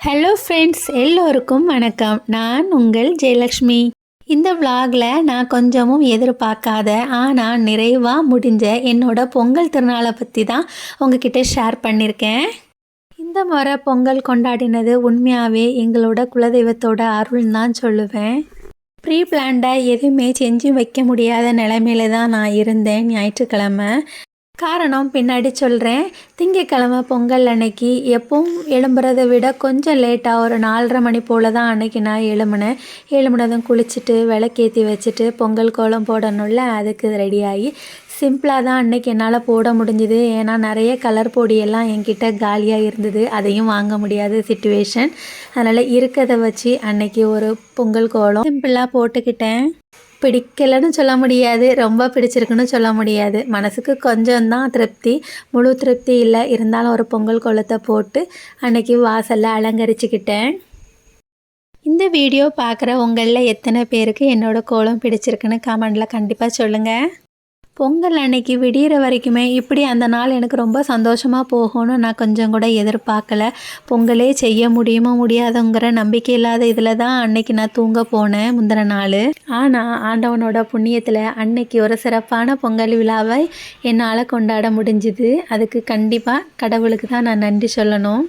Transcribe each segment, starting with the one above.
Hello friends எல்லோருக்கும் வணக்கம். நான் உங்கள் ஜெயலக்ஷ்மி. இந்த vlogல நான் கொஞ்சமும் எதிர்பார்க்காத ஆனால் நிறைவாக முடிஞ்ச என்னோட பொங்கல் திருநாளை பற்றி தான் உங்ககிட்ட ஷேர் பண்ணியிருக்கேன் இந்த முறை பொங்கல் கொண்டாடினது உண்மையாகவே எங்களோட குலதெய்வத்தோட அருள் தான் சொல்லுவேன். ப்ரீ பிளான்டாக எதுவுமே செஞ்சு வைக்க முடியாத நிலைமையில தான் நான் இருந்தேன் ஞாயிற்றுக்கிழமை. காரணம் பின்னாடி சொல்கிறேன் திங்கக்கிழமை பொங்கல் அன்னைக்கு எப்பவும் எழும்புறதை விட கொஞ்சம் லேட்டாக ஒரு நாலரை மணி போல் தான் அன்னைக்கு நான் எழும்புனேன். எழும்புனதும் குளிச்சுட்டு விளக்கேற்றி வச்சுட்டு பொங்கல் கோலம் போடணும்ல அதுக்கு ரெடியாகி சிம்பிளாக தான் அன்னைக்கு என்னால் போட முடிஞ்சுது. ஏன்னா நிறைய கலர் பொடியெல்லாம் என்கிட்ட காலியாக இருந்தது. அதையும் வாங்க முடியாத சுச்சுவேஷன் அதனால் இருக்கிறத வச்சு அன்னைக்கு ஒரு பொங்கல் கோலம் சிம்பிளாக போட்டுக்கிட்டேன். பிடிக்கலைன்னு சொல்ல முடியாது ரொம்ப பிடிச்சிருக்குன்னு சொல்ல முடியாது. மனசுக்கு கொஞ்சம் தான் திருப்தி. முழு திருப்தி இல்லை. இருந்தாலும் ஒரு பொங்கல் கோலத்தை போட்டு அன்னைக்கு வாசலில் அலங்கரிச்சுக்கிட்டேன். இந்த வீடியோ பார்க்குற உங்களில் எத்தனை பேருக்கு என்னோடய கோலம் பிடிச்சிருக்குன்னு கமெண்டில் கண்டிப்பாக சொல்லுங்கள் பொங்கல் அன்னைக்கு விடிகிற வரைக்குமே இப்படி அந்த நாள் எனக்கு ரொம்ப சந்தோஷமாக போகும்னு நான் கொஞ்சம் கூட எதிர்பார்க்கல. பொங்கலே செய்ய முடியுமோ முடியாதுங்கிற நம்பிக்கை இல்லாத இதில் தான் அன்னைக்கு நான் தூங்க போனேன் முந்தின நாள். ஆனால் ஆண்டவனோட புண்ணியத்தில் அன்னைக்கு ஒரு சிறப்பான பொங்கல் விழாவை என்னால் கொண்டாட முடிஞ்சுது. அதுக்கு கண்டிப்பாக கடவுளுக்கு தான் நான் நன்றி சொல்லணும்.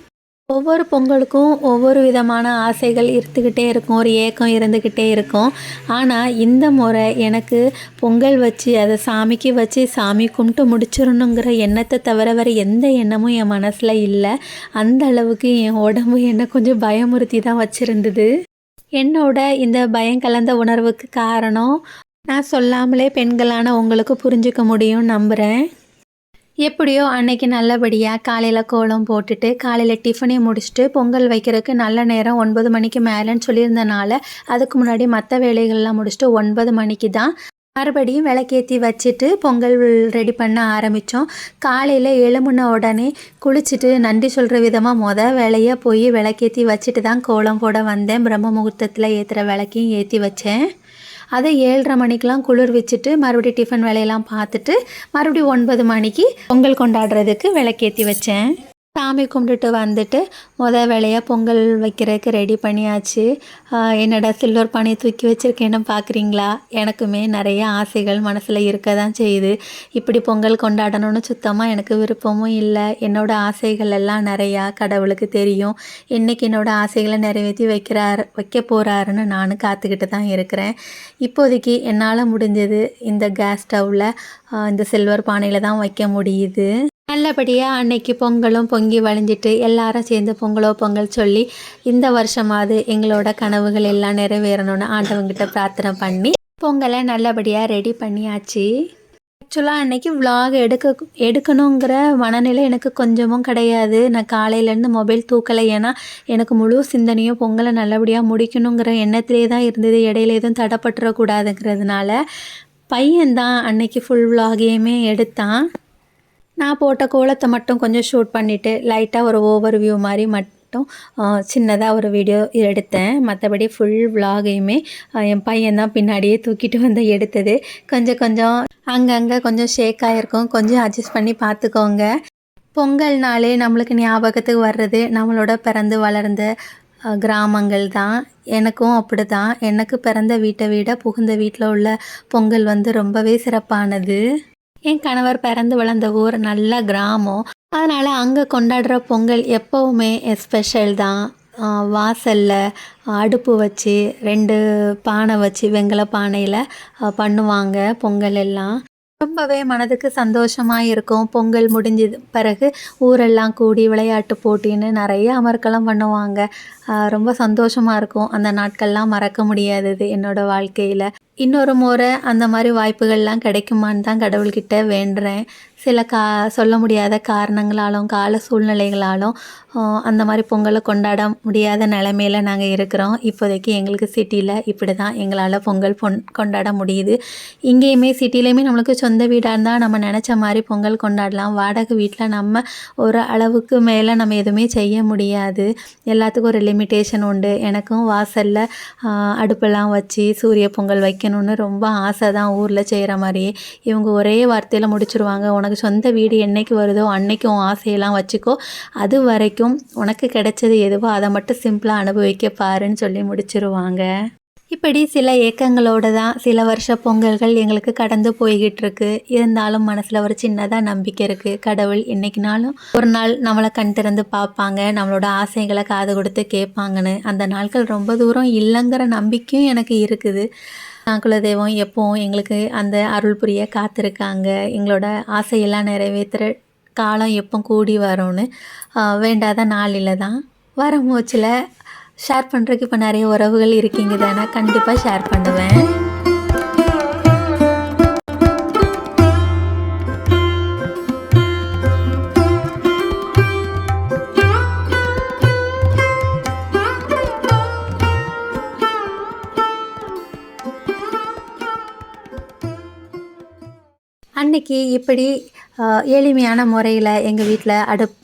ஒவ்வொரு பொங்கலுக்கும் ஒவ்வொரு விதமான ஆசைகள் இருந்துக்கிட்டே இருக்கும் ஒரு ஏக்கம் இருந்துக்கிட்டே இருக்கும். ஆனால் இந்த முறை எனக்கு பொங்கல் வச்சு அதை சாமிக்கு வச்சு சாமி கும்பிட்டு முடிச்சிடணுங்கிற எண்ணத்தை தவிர வேறு எந்த எண்ணமும் என் மனசில் இல்லை. அந்த அளவுக்கு என் உடம்பு என்னை கொஞ்சம் பயமுறுத்தி தான் வச்சுருந்தது. என்னோட இந்த பயம் கலந்த உணர்வுக்கு காரணம் நான் சொல்லாமலே பெண்களான உங்களுக்கு புரிஞ்சுக்க முடியும் நம்புகிறேன் எப்படியோ அன்னைக்கு நல்லபடியாக காலையில் கோலம் போட்டுட்டு காலையில் டிஃபனையும் முடிச்சுட்டு பொங்கல் வைக்கிறதுக்கு நல்ல நேரம் ஒன்பது மணிக்கு மேலேன்னு சொல்லியிருந்தனால அதுக்கு முன்னாடி மற்ற வேலைகள்லாம் முடிச்சுட்டு ஒன்பது மணிக்கு தான் மறுபடியும் விளக்கேற்றி வச்சுட்டு பொங்கல் ரெடி பண்ண ஆரம்பித்தோம் காலையில் எழுமுன உடனே குளிச்சுட்டு நன்றி சொல்கிற விதமாக மொதல் வேலையாக போய் விளக்கேற்றி வச்சுட்டு தான் கோலம் போட வந்தேன். பிரம்ம முகூர்த்தத்தில் ஏற்றுற விளக்கையும் ஏற்றி வச்சேன். அதை ஏழரை மணிக்கெலாம் குளிர் வச்சுட்டு மறுபடியும் டிஃபன் வேலையெல்லாம் பார்த்துட்டு மறுபடியும் ஒன்பது மணிக்கு பொங்கல் கொண்டாடுறதுக்கு விளக்கேற்றி வச்சேன். சாமி கும்பிட்டுட்டு வந்துட்டு முத வேலையாக பொங்கல் வைக்கிறதுக்கு ரெடி பண்ணியாச்சு. என்னடா சில்வர் பானையை தூக்கி வச்சுருக்கேன்னு பார்க்குறீங்களா எனக்குமே நிறைய ஆசைகள் மனசில் இருக்க தான் செய்யுது. இப்படி பொங்கல் கொண்டாடணும்னு சுத்தமாக எனக்கு விருப்பமும் இல்லை. என்னோடய ஆசைகள் எல்லாம் நிறையா கடவுளுக்கு தெரியும். என்னைக்கு என்னோடய ஆசைகளை நிறைவேற்றி வைக்கிறார் வைக்க போகிறாருன்னு நானும் காத்துக்கிட்டு தான் இருக்கிறேன். இப்போதைக்கு என்னால் முடிஞ்சது இந்த கேஸ் ஸ்டவ்வில் இந்த சில்வர் பானையில் தான் வைக்க முடியுது. நல்லபடியாக அன்னைக்கு பொங்கலும் பொங்கி வழிஞ்சிட்டு எல்லாரும் சேர்ந்து பொங்கலோ பொங்கல் சொல்லி இந்த வருஷமாவது எங்களோட கனவுகள் எல்லாம் நிறைவேறணும்னு ஆண்டவங்கிட்ட பிரார்த்தனை பண்ணி பொங்கலை நல்லபடியாக ரெடி பண்ணியாச்சு. ஆக்சுவலாக அன்னைக்கு vlog எடுக்க எடுக்கணுங்கிற மனநிலை எனக்கு கொஞ்சமும் கிடையாது. நான் காலையிலேருந்து மொபைல் தூக்கலை. ஏன்னா எனக்கு முழு சிந்தனையும் பொங்கலை நல்லபடியாக முடிக்கணுங்கிற எண்ணத்திலே தான் இருந்தது. இடையில எதுவும் தடப்பட்டுறக்கூடாதுங்கிறதுனால பையன்தான் அன்னைக்கு ஃபுல் vlogகையுமே எடுத்தான். நான் போட்ட கோலத்தை மட்டும் கொஞ்சம் ஷூட் பண்ணிவிட்டு லைட்டாக ஒரு ஓவர் வியூ மாதிரி மட்டும் சின்னதாக ஒரு வீடியோ எடுத்தேன். மற்றபடி ஃபுல் விலாகையுமே என் பையன் தான் பின்னாடியே தூக்கிட்டு வந்து எடுத்தது. கொஞ்சம் கொஞ்சம் அங்கங்கே கொஞ்சம் ஷேக் ஆகிருக்கும் கொஞ்சம் அட்ஜஸ்ட் பண்ணி பார்த்துக்கோங்க. பொங்கல்னாலே நம்மளுக்கு ஞாபகத்துக்கு வர்றது நம்மளோட பிறந்து வளர்ந்த கிராமங்கள் தான். எனக்கும் அப்படி தான் எனக்கு பிறந்த வீட்டை விட புகுந்த வீட்டில் உள்ள பொங்கல் வந்து ரொம்பவே சிறப்பானது. என் கணவர் பிறந்து வளர்ந்த ஊர் நல்ல கிராமம். அதனால் அங்கே கொண்டாடுற பொங்கல் எப்போவுமே ஸ்பெஷல் தான். வாசலில் அடுப்பு வச்சு ரெண்டு பானை வச்சு வெங்கல பானையில் பண்ணுவாங்க பொங்கல் எல்லாம். ரொம்பவே மனதுக்கு சந்தோஷமாக இருக்கும் பொங்கல் முடிஞ்சது பிறகு ஊரெல்லாம் கூடி விளையாட்டு போட்டின்னு நிறைய அமர்க்கலாம் பண்ணுவாங்க. ரொம்ப சந்தோஷமாக இருக்கும் அந்த நாட்கள்லாம் மறக்க முடியாதது என்னோட வாழ்க்கையில். இன்னொரு முறை அந்த மாதிரி வாய்ப்புகள்லாம் கிடைக்குமான்னு தான் கடவுள்கிட்ட வேண்டுறேன். சில கா சொல்ல முடியாத காரணங்களாலும் கால சூழ்நிலைகளாலும் அந்த மாதிரி பொங்கலை கொண்டாட முடியாத நிலமையில நாங்கள் இருக்கிறோம். இப்போதைக்கு எங்களுக்கு சிட்டியில் இப்படி தான் எங்களால் பொங்கல் பொன் கொண்டாட முடியுது. இங்கேயுமே சிட்டிலையுமே நம்மளுக்கு சொந்த வீடாக இருந்தால் நம்ம நினச்ச மாதிரி பொங்கல் கொண்டாடலாம். வாடகை வீட்டில் நம்ம ஒரு அளவுக்கு மேலே நம்ம எதுவுமே செய்ய முடியாது. எல்லாத்துக்கும் ஒரு லிமிட்டேஷன் உண்டு. எனக்கும் வாசலில் அடுப்பெல்லாம் வச்சு சூரிய பொங்கல் வைக்கணும்னு ரொம்ப ஆசை தான். ஊரில் செய்கிற மாதிரியே இவங்க ஒரே வார்த்தையில் முடிச்சிருவாங்க. உனக்கு சொந்த வீடு என்னைக்கு வருதோ அன்னைக்கு உன் ஆசையெல்லாம் வச்சுக்கோ. அது வரைக்கும் உனக்கு கிடைச்சது எதுவோ அதை மட்டும் சிம்பிளாக அனுபவிக்க பாருன்னு சொல்லி முடிச்சிருவாங்க. இப்படி சில ஏக்கங்களோடு தான் சில வருஷ பொங்கல்கள் எங்களுக்கு கடந்து போய்கிட்டு இருக்கு இருந்தாலும் மனசில் ஒரு சின்னதாக நம்பிக்கை இருக்குது கடவுள் என்னைக்குனாலும் ஒரு நாள் நம்மளை கண் திறந்து பார்ப்பாங்க. நம்மளோட ஆசைகளை காது கொடுத்து கேட்பாங்கன்னு. அந்த நாட்கள் ரொம்ப தூரம் இல்லைங்கிற நம்பிக்கையும் எனக்கு இருக்குது. குலதெய்வம் எப்போவும் எங்களுக்கு அந்த அருள் புரிய காத்திருக்காங்க. எங்களோட ஆசையெல்லாம் நிறைவேற்றுற காலம் எப்போ கூடி வரும்னு வேண்டாத நாளில் தான் வர மூச்சில் ஷேர் பண்ணுறதுக்கு இப்போ நிறைய உறவுகள் இருக்கீங்க தானே? கண்டிப்பாக ஷேர் பண்ணுவேன். அன்னைக்கு இப்படி எளிமையான முறையில் எங்கள் வீட்டில் அடுப்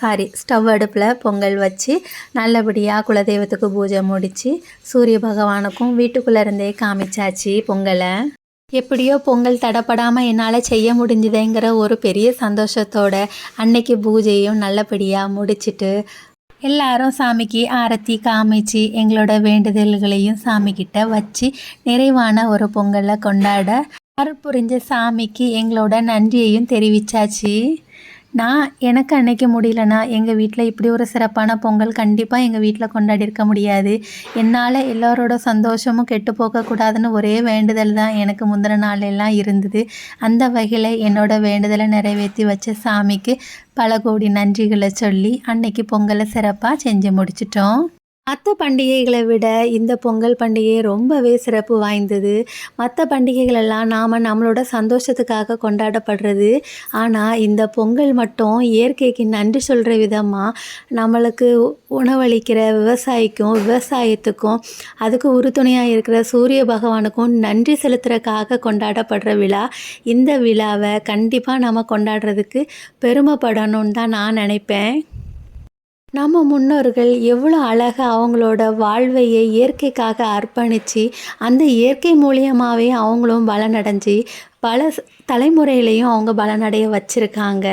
சாரி ஸ்டவ் அடுப்பில் பொங்கல் வச்சு நல்லபடியாக குலதெய்வத்துக்கு பூஜை முடித்து சூரிய பகவானுக்கும் வீட்டுக்குள்ளே இருந்தே காமிச்சாச்சு பொங்கலை. எப்படியோ பொங்கல் தடப்படாமல் என்னால் செய்ய முடிஞ்சுதேங்கிற ஒரு பெரிய சந்தோஷத்தோட அன்னைக்கு பூஜையும் நல்லபடியாக முடிச்சிட்டு எல்லாரும் சாமிக்கு ஆரத்தி காமிச்சு எங்களோட வேண்டுதல்களையும் சாமிக்கிட்ட வச்சு நிறைவான ஒரு பொங்கலை கொண்டாட அருள் புரிஞ்ச சாமிக்கு எங்களோட நன்றியையும் தெரிவிச்சாச்சு. நான் எனக்கு அன்னைக்கு முடியலனா எங்கள் வீட்டில் இப்படி ஒரு சிறப்பான பொங்கல் கண்டிப்பாக எங்கள் வீட்டில் கொண்டாடி இருக்க முடியாது. என்னால் எல்லாரோட சந்தோஷமும் கெட்டு போகக்கூடாதுன்னு ஒரே வேண்டுதல் தான் எனக்கு முந்தின நாள் எல்லாம் இருந்தது. அந்த வகையில் என்னோட வேண்டுதலை நிறைவேற்றி வச்ச சாமிக்கு பல கோடி நன்றிகளை சொல்லி அன்னைக்கு பொங்கலை சிறப்பாக செஞ்சு முடிச்சிட்டோம். மற்ற பண்டிகைகளை விட இந்த பொங்கல் பண்டிகை ரொம்பவே சிறப்பு வாய்ந்தது. மற்ற பண்டிகைகளெல்லாம் நாம் நம்மளோட சந்தோஷத்துக்காக கொண்டாடப்படுறது. ஆனால் இந்த பொங்கல் மட்டும் இயற்கைக்கு நன்றி சொல்கிற விதமாக நம்மளுக்கு உணவளிக்கிற விவசாயிக்கும் விவசாயத்துக்கும் அதுக்கு உறுதுணையாக இருக்கிற சூரிய பகவானுக்கும் நன்றி செலுத்துறதுக்காக கொண்டாடப்படுற விழா. இந்த விழாவை கண்டிப்பாக நம்ம கொண்டாடுறதுக்கு பெருமைப்படணும்னு தான் நான் நினைப்பேன். நம்ம முன்னோர்கள் எவ்வளோ அழகாக அவங்களோட வாழ்வையை இயற்கைக்காக அர்ப்பணித்து அந்த இயற்கை மூலியமாகவே அவங்களும் பலனடைஞ்சு பல தலைமுறையிலையும் அவங்க பலனடைய வச்சுருக்காங்க.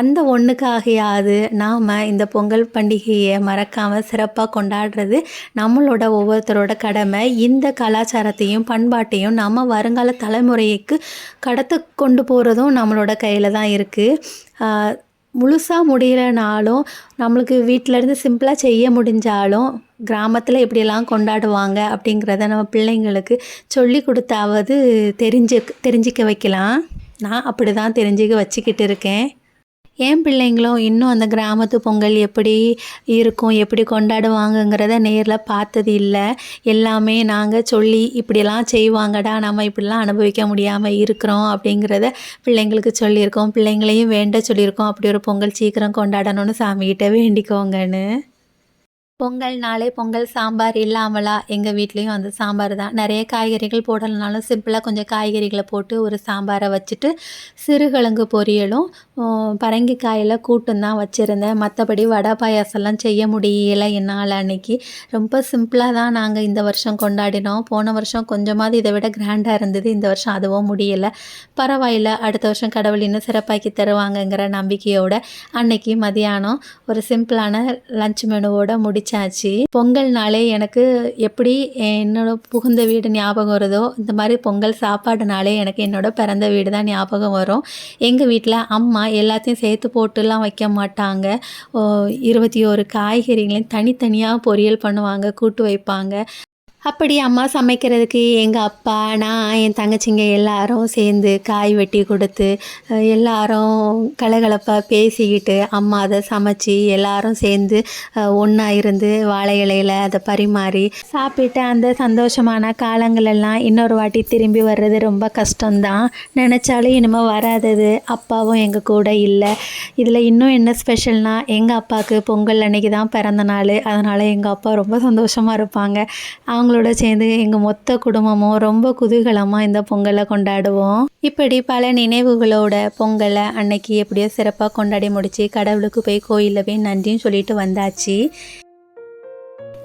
அந்த ஒன்றுக்காகையாவது நாம் இந்த பொங்கல் பண்டிகையை மறக்காமல் சிறப்பாக கொண்டாடுறது நம்மளோட ஒவ்வொருத்தரோட கடமை. இந்த கலாச்சாரத்தையும் பண்பாட்டையும் நம்ம வருங்கால தலைமுறைக்கு கடத்த கொண்டு போகிறதும் நம்மளோட கையில் தான் இருக்குது முழுசாக முடியலனாலும் நம்மளுக்கு வீட்டில இருந்து சிம்பிளாக செய்ய முடிஞ்சாலும் கிராமத்தில் எப்படியெல்லாம் கொண்டாடுவாங்க அப்படிங்கிறத நம்ம பிள்ளைங்களுக்கு சொல்லி கொடுத்தாவது தெரிஞ்சு தெரிஞ்சிக்க வைக்கலாம். நான் அப்படி தான் தெரிஞ்சுக்க வச்சுக்கிட்டு இருக்கேன். என் பிள்ளைங்களும் இன்னும் அந்த கிராமத்து பொங்கல் எப்படி இருக்கும் எப்படி கொண்டாடுவாங்கங்கிறத நேரில் பார்த்தது இல்லை. எல்லாமே நாங்கள் சொல்லி இப்படியெல்லாம் செய்வாங்கடா நம்ம இப்படிலாம் அனுபவிக்க முடியாமல் இருக்கிறோம் அப்படிங்கிறத பிள்ளைங்களுக்கு சொல்லியிருக்கோம். பிள்ளைங்களையும் வேண்ட சொல்லியிருக்கோம். அப்படி ஒரு பொங்கல் சீக்கிரம் கொண்டாடணும்னு சாமிகிட்ட வேண்டிக்கோங்கன்னு. பொங்கல் நாளே பொங்கல் சாம்பார் இல்லாமலா எங்கள் வீட்லேயும் அந்த சாம்பார் தான். நிறைய காய்கறிகள் போடலைனாலும் சிம்பிளாக கொஞ்சம் காய்கறிகளை போட்டு ஒரு சாம்பாரை வச்சுட்டு சிறுகிழங்கு பொரியலும் பரங்கிக்காயில் கூட்டும் தான் வச்சுருந்தேன். மற்றபடி வடை பாயாசம்லாம் செய்ய முடியலை என்னால் அன்னைக்கு. ரொம்ப சிம்பிளாக தான் நாங்கள் இந்த வருஷம் கொண்டாடினோம். போன வருஷம் கொஞ்சமாவது இதை விட கிராண்டாக இருந்தது. இந்த வருஷம் அதுவும் முடியலை. பரவாயில்ல அடுத்த வருஷம் கடவுள் இன்னும் சிறப்பாக்கி தருவாங்கங்கிற நம்பிக்கையோட அன்னைக்கு மதியானம் ஒரு சிம்பிளான லஞ்ச் மெனுவோட முடி பொங்கல் நாளே எனக்கு எப்படி என்னோட புகுந்த வீடு ஞாபகம் வருதோ இந்த மாதிரி பொங்கல் சாப்பாடுனாலே எனக்கு என்னோட பிறந்த வீடு தான் ஞாபகம் வரும். எங்கள் வீட்டில் அம்மா எல்லாத்தையும் சேர்த்து போட்டுலாம் வைக்க மாட்டாங்க. இருபத்தி ஒரு காய்கறிகளையும் தனித்தனியாக பொரியல் பண்ணுவாங்க கூட்டு வைப்பாங்க. அப்படி அம்மா சமைக்கிறதுக்கு எங்கள் அப்பா நான் என் தங்கச்சிங்க எல்லாரும் சேர்ந்து காய் வெட்டி கொடுத்து எல்லாரும் கலகலப்பாக பேசிக்கிட்டு அம்மா அதை சமைச்சு எல்லாரும் சேர்ந்து ஒன்றா இருந்து வாழை இலையில் அதை பரிமாறி சாப்பிட்டு அந்த சந்தோஷமான காலங்களெல்லாம் இன்னொரு வாட்டி திரும்பி வர்றது ரொம்ப கஷ்டம்தான். நினச்சாலும் இனிமேல் வராதது. அப்பாவும் எங்கள் கூட இல்லை. இதில் இன்னும் என்ன ஸ்பெஷல்னால் எங்கள் அப்பாவுக்கு பொங்கல் அன்னைக்கு தான் பிறந்த நாள். அதனால் எங்கள் அப்பா ரொம்ப சந்தோஷமாக இருப்பாங்க. அவங்களோட சேர்ந்து எங்கள் மொத்த குடும்பமும் ரொம்ப குதூகலமாக இந்த பொங்கலை கொண்டாடுவோம். இப்படி பல நினைவுகளோட பொங்கலை அன்னைக்கு எப்படியோ சிறப்பாக கொண்டாடி முடிச்சு கடவுளுக்கு போய் கோயிலில் போய் நன்றின்னு சொல்லிட்டு வந்தாச்சு.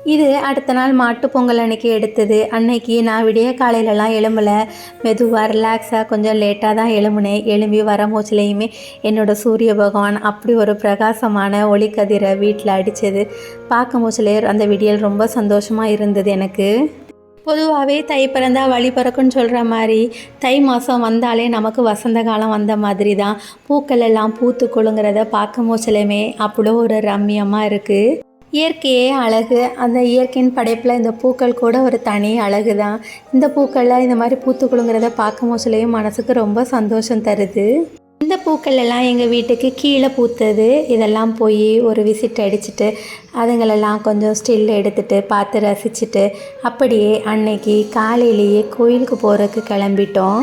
இது அடுத்த நாள் மாட்டுப் பொங்கல் அன்னைக்கு எடுத்தது. அன்னைக்கு நான் விடிய காலையிலலாம் எழும்பலை. மெதுவாக ரிலாக்ஸாக கொஞ்சம் லேட்டாக தான் எழும்புனேன். எழும்பி வர மூச்சிலையுமே என்னோட சூரிய பகவான் அப்படி ஒரு பிரகாசமான ஒளிக்கதிரை வீட்டில் அடித்தது பார்க்க மூச்சிலே அந்த விடியல் ரொம்ப சந்தோஷமாக இருந்தது எனக்கு. பொதுவாகவே தை பிறந்தா வழி பிறக்குன்னு சொல்கிற மாதிரி தை மாதம் வந்தாலே நமக்கு வசந்த காலம் வந்த மாதிரி தான். பூக்கள் எல்லாம் பூத்து குலுங்கிறத பார்க்க போச்சிலையுமே அவ்வளோ ஒரு ரம்மியமாக இருக்குது இயற்கையே அழகு. அந்த இயற்கையின் படைப்பில் இந்த பூக்கள் கூட ஒரு தனி அழகு தான். இந்த பூக்கள்லாம் இந்த மாதிரி பூத்து குலுங்கிறத பார்க்கும் மனசுக்கு ரொம்ப சந்தோஷம் தருது. இந்த பூக்கள் எல்லாம் எங்கள் வீட்டுக்கு கீழே பூத்தது. இதெல்லாம் போய் ஒரு விசிட் அடிச்சுட்டு அதுங்களெல்லாம் கொஞ்சம் ஸ்டில் எடுத்துட்டு பார்த்து ரசிச்சுட்டு அப்படியே அன்னைக்கு காலையிலேயே கோயிலுக்கு போகிறதுக்கு கிளம்பிட்டோம்.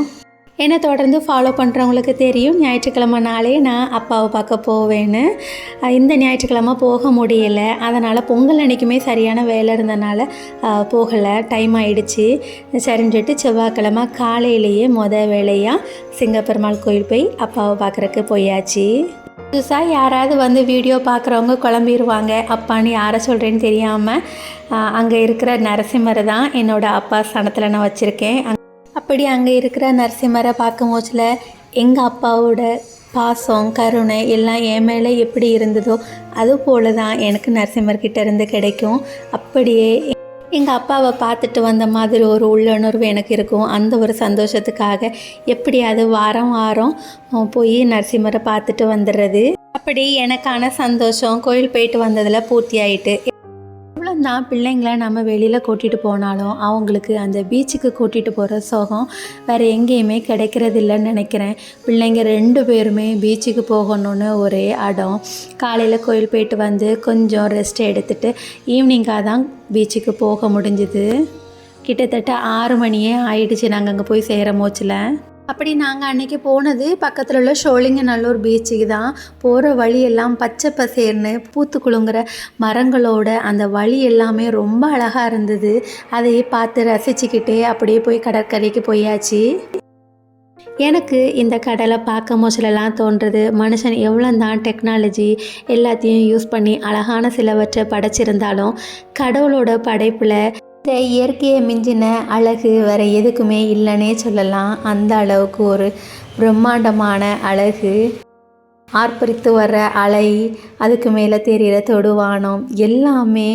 என்னை தொடர்ந்து ஃபாலோ பண்ணுறவங்களுக்கு தெரியும். ஞாயிற்றுக்கிழமை நாளே நான் அப்பாவை பார்க்க போவேன்னு. இந்த ஞாயிற்றுக்கிழமை போக முடியல. அதனால் பொங்கல் அன்னைக்குமே சரியான வேலை இருந்தனால போகலை. டைம் ஆகிடுச்சு சரின்னு சொல்லிட்டு செவ்வாய்க்கிழமை காலையிலேயே மொத வேலையாக சிங்கப்பெருமாள் கோயில் போய் அப்பாவை பார்க்குறக்கு போயாச்சு. புதுசாக யாராவது வந்து வீடியோ பார்க்குறவங்க குழம்பிடுவாங்க அப்பான்னு யாரை சொல்கிறேன்னு தெரியாமல் அங்கே இருக்கிற நரசிம்மர் தான் என்னோடய அப்பா ஸ்தானத்தில் நான் வச்சுருக்கேன். அப்படி அங்கே இருக்கிற நரசிம்மரை பார்க்கும் போச்சில் எங்கள் அப்பாவோட பாசம் கருணை எல்லாம் என் மேலே எப்படி இருந்ததோ அது போல தான் எனக்கு நரசிம்மர்கிட்ட இருந்து கிடைக்கும். அப்படியே எங்கள் அப்பாவை பார்த்துட்டு வந்த மாதிரி ஒரு உள்ளுணர்வு எனக்கு இருக்கும். அந்த ஒரு சந்தோஷத்துக்காக எப்படியாவது வாரம் வாரம் போய் நரசிம்மரை பார்த்துட்டு வந்துடுறது. அப்படி எனக்கான சந்தோஷம் கோயில் போயிட்டு வந்ததில் பூர்த்தி ஆயிட்டு. எவ்வளோ தான் நம்ம வெளியில் கூட்டிகிட்டு போனாலும் அவங்களுக்கு அந்த பீச்சுக்கு கூட்டிகிட்டு போகிற சுகம் வேறு எங்கேயுமே கிடைக்கிறது இல்லைன்னு நினைக்கிறேன். பிள்ளைங்க ரெண்டு பேருமே பீச்சுக்கு போகணுன்னு ஒரே அடம். காலையில் கோயில் போயிட்டு வந்து கொஞ்சம் ரெஸ்ட் எடுத்துட்டு ஈவினிங்காக தான் பீச்சுக்கு போக முடிஞ்சுது. கிட்டத்தட்ட ஆறு மணியே ஆயிடுச்சு. நாங்கள் அங்கே போய் சேர மோச்சில். அப்படி நாங்கள் அன்றைக்கி போனது பக்கத்தில் உள்ள ஷோலிங்கநல்லூர் பீச்சுக்கு தான். போகிற வழியெல்லாம் பச்சை பசேர்னு பூத்து குலுங்குற மரங்களோட அந்த வழி எல்லாமே ரொம்ப அழகாக இருந்தது. அதையே பார்த்து ரசிச்சுக்கிட்டே அப்படியே போய் கடற்கரைக்கு போயாச்சு. எனக்கு இந்த கடலை பார்க்கும் போச்சுலலாம் தோன்றது. மனுஷன் எவ்வளோ தான் டெக்னாலஜி எல்லாத்தையும் யூஸ் பண்ணி அழகான சிலவற்றை படைச்சிருந்தாலும் கடவுளோட படைப்பில் இந்த இயற்கையை மிஞ்சின அழகு வேறு எதுக்குமே இல்லைன்னே சொல்லலாம். அந்த அளவுக்கு ஒரு பிரம்மாண்டமான அழகு. ஆர்ப்பரித்து வர்ற அலை அதுக்கு மேலே தெரிகிற தொடுவானம் எல்லாமே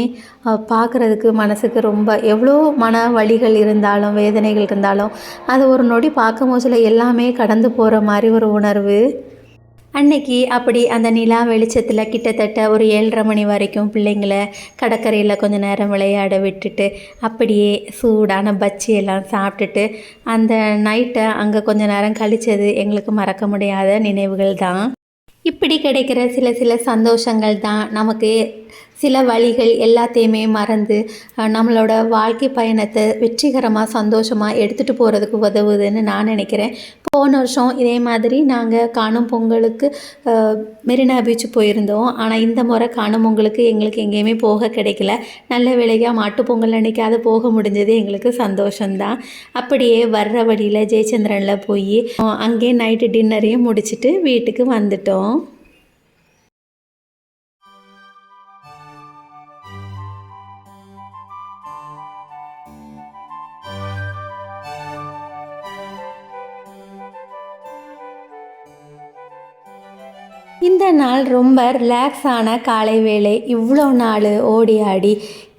பார்க்குறதுக்கு மனசுக்கு ரொம்ப எவ்வளோ மன வழிகள் இருந்தாலும் வேதனைகள் இருந்தாலும் அது ஒரு நொடி பார்க்கும் போதுல எல்லாமே கடந்து போகிற மாதிரி ஒரு உணர்வு. அன்னைக்கு அப்படி அந்த நிலா வெளிச்சத்தில் கிட்டத்தட்ட ஒரு ஏழரை மணி வரைக்கும் பிள்ளைங்கள கடற்கரையில் கொஞ்சம் நேரம் விளையாட விட்டுட்டு அப்படியே சூடான பச்சி எல்லாம் சாப்பிட்டுட்டு அந்த நைட்டை அங்கே கொஞ்சம் நேரம் கழித்தது எங்களுக்கு மறக்க முடியாத நினைவுகள் தான். இப்படி கிடைக்கிற சில சில சந்தோஷங்கள் தான் நமக்கு சில வழிகள் எல்லாத்தையுமே மறந்து நம்மளோட வாழ்க்கை பயணத்தை வெற்றிகரமாக சந்தோஷமாக எடுத்துகிட்டு போகிறதுக்கு உதவுதுன்னு நான் நினைக்கிறேன். போன வருஷம் இதே மாதிரி நாங்கள் காணும் பொங்கலுக்கு மெரினா பீச் போயிருந்தோம். ஆனால் இந்த முறை காணும் பொங்கலுக்கு எங்களுக்கு எங்கேயுமே போக கிடைக்கல. நல்ல வேலையாக மாட்டு பொங்கல் நினைக்காத போக முடிஞ்சது. எங்களுக்கு சந்தோஷம்தான். அப்படியே வர்ற வழியில் ஜெயச்சந்திரனில் போய் அங்கேயே நைட்டு டின்னரையும் முடிச்சிட்டு வீட்டுக்கு வந்துட்டோம். இந்த நாள் ரொம்ப ரிலாக்ஸான காலை வேலை இவ்வளோ நாள் ஓடி ஆடி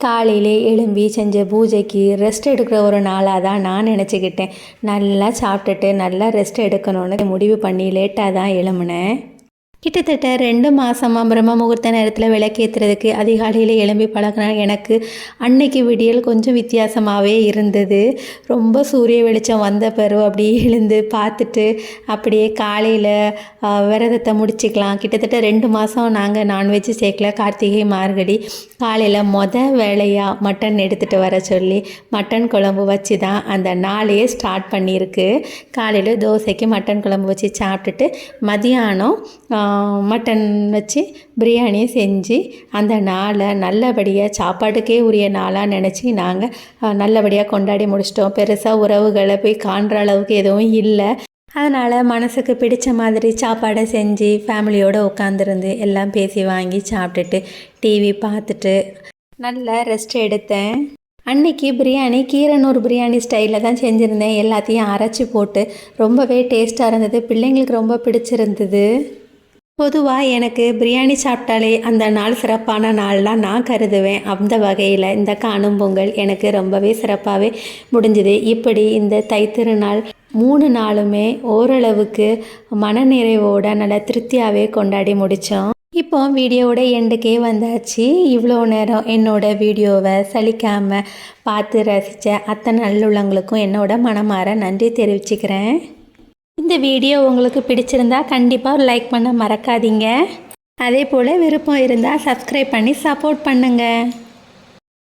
காலையிலே எழும்பி செஞ்ச பூஜைக்கு ரெஸ்ட் எடுக்கிற ஒரு நாளாக தான் நான் நினச்சிக்கிட்டேன். நல்லா சாப்பிட்டுட்டு நல்லா ரெஸ்ட் எடுக்கணும்னு முடிவு பண்ணி லேட்டாக தான் எழும்பினேன். கிட்டத்தட்ட ரெண்டு மாதமாக பிரம்ம முகூர்த்த நேரத்தில் விளக்கேற்றுறதுக்கு அதிகாலையில் எழும்பி பழகின எனக்கு அன்னைக்கு விடியல் கொஞ்சம் வித்தியாசமாகவே இருந்தது. ரொம்ப சூரிய வெளிச்சம் வந்த பிறகு அப்படியே எழுந்து பார்த்துட்டு அப்படியே காலையில் விரதத்தை முடிச்சுக்கலாம். கிட்டத்தட்ட ரெண்டு மாதம் நாங்கள் நான்வெஜ் சேர்க்கல. கார்த்திகை மார்கழி. காலையில் மொத வேலையாக மட்டன் எடுத்துகிட்டு வர சொல்லி மட்டன் குழம்பு வச்சு தான் அந்த நாளையே ஸ்டார்ட் பண்ணியிருக்கு. காலையில் தோசைக்கு மட்டன் குழம்பு வச்சு சாப்பிட்டுட்டு மதியானம் மட்டன் வச்சு பிரியாணி செஞ்சு அந்த நாளை நல்லபடியாக சாப்பாட்டுக்கே உரிய நாளாக நினச்சி நாங்கள் நல்லபடியாக கொண்டாடி முடிச்சிட்டோம். பெருசாக உறவுகளை போய் காண்ற அளவுக்கு எதுவும் இல்லை. அதனால் மனசுக்கு பிடிச்ச மாதிரி சாப்பாடை செஞ்சு ஃபேமிலியோடு உட்காந்துருந்து எல்லாம் பேசி வாங்கி சாப்பிட்டுட்டு டிவி பார்த்துட்டு நல்ல ரெஸ்ட் எடுத்தேன். அன்னைக்கு பிரியாணி கீரனூர் பிரியாணி ஸ்டைலில் தான் செஞ்சுருந்தேன். எல்லாத்தையும் அரைச்சி போட்டு ரொம்பவே டேஸ்ட்டாக இருந்தது. பிள்ளைங்களுக்கு ரொம்ப பிடிச்சிருந்தது. பொதுவாக எனக்கு பிரியாணி சாப்பிட்டாலே அந்த நாள் சிறப்பான நாள்லாம் நான் கருதுவேன். அந்த வகையில் இந்த காணும் பொங்கல் எனக்கு ரொம்பவே சிறப்பாகவே முடிஞ்சுது. இப்படி இந்த தைத்திருநாள் மூணு நாளுமே ஓரளவுக்கு மனநிறைவோட நல்ல திருப்தியாகவே கொண்டாடி முடித்தோம் இப்போ வீடியோவோட எண்டுக்கே வந்தாச்சு. இவ்வளோ நேரம் என்னோட வீடியோவை சலிக்காமல் பார்த்து ரசித்த அத்தனை நல்லுள்ளவங்களுக்கும் என்னோட மனமாற நன்றி தெரிவிச்சுக்கிறேன். இந்த வீடியோ உங்களுக்கு பிடிச்சிருந்தா கண்டிப்பாக லைக் பண்ண மறக்காதீங்க. அதே போல் விருப்பம் இருந்தால் சப்ஸ்கிரைப் பண்ணி சப்போர்ட் பண்ணுங்கள்